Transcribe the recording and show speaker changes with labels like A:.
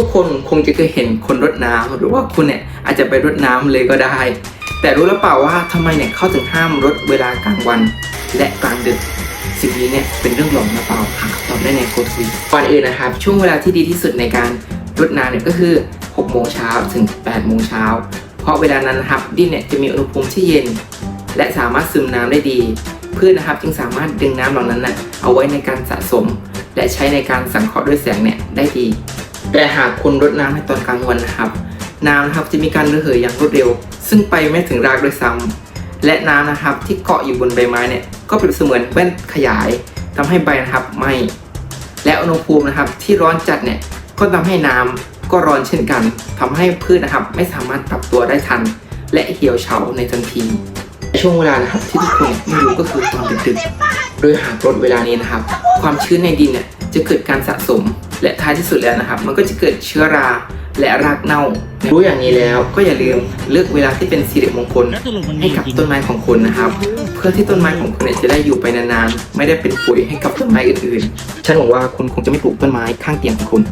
A: ทุกคนคงจะเคยเห็นคนรดน้ำหรือว่าคุณเนี่ยอาจจะไปรดน้ำเลยก็ได้ แต่รู้หรือเปล่าว่าทำไมเนี่ยเขาถึงห้ามรดเวลากลางวัน และกลางดึกสิ่งนี้เนี่ยเป็นเรื่องหลงนะเปล่าหาคำตอบได้ในโคทวีก่อนอื่นนะครับ ช่วงเวลาที่ดีที่สุดในการรดน้ำเนี่ยก็คือ6โมงเช้าถึง8โมงเช้าเพราะเวลานั้นนะครับดินเนี่ยจะมีอุณหภูมิที่เย็น และสามารถซึมน้ำได้ดีพืชนะครับจึงสามารถดึงน้ำเหล่านั้นน่ะเอาไว้ในการสะสม และใช้ในการสังเคราะห์ด้วยแสงเนี่ยได้ดี แต่หากคุณรดน้ำในตอนกลางวันนะครับ น้ำนะครับจะมีการระเหยอย่างรวดเร็ว ซึ่งไปไม่ถึงรากด้วยซ้ำและน้ำนะครับที่เกาะอยู่บนใบไม้เนี่ยก็เปรียบเสมือนแว่นขยายทำให้ใบนะครับไหมและอุณหภูมินะครับที่ร้อนจัดเนี่ยก็ทำให้น้ำก็ร้อนเช่นกันทำให้พืชนะครับไม่สามารถปรับตัวได้ทัน และเหี่ยวเฉาในทันทีช่วงเวลานะครับที่ทุกคนไม่รู้ก็คือตอนดึกๆโดยหากลดเวลานี้นะครับ ความชื้นในดินเนี่ยจะเกิดการสะสมายที่สุดแล้วนะครับ มันก็จะเกิดเชื้อราและรากเน่า รู้อย่างนี้แล้วก็อย่าลืมเลือกเวลาที่เป็นสิริมงคล
B: แล้วสรุปมันมี
A: ให้กับ
B: จริง
A: ต้นไม้ของคุณนะครับ เพื่อที่ต้นไม้ของคุณเนี่ยจะได้อยู่ไปนานๆไม่ได้เป็นปุ๋ยให้กับต้นไม้อื่นๆ ฉันหวังว่าคุณคงจะไม่ปลูกต้นไม้ข้างเตียงของคุณ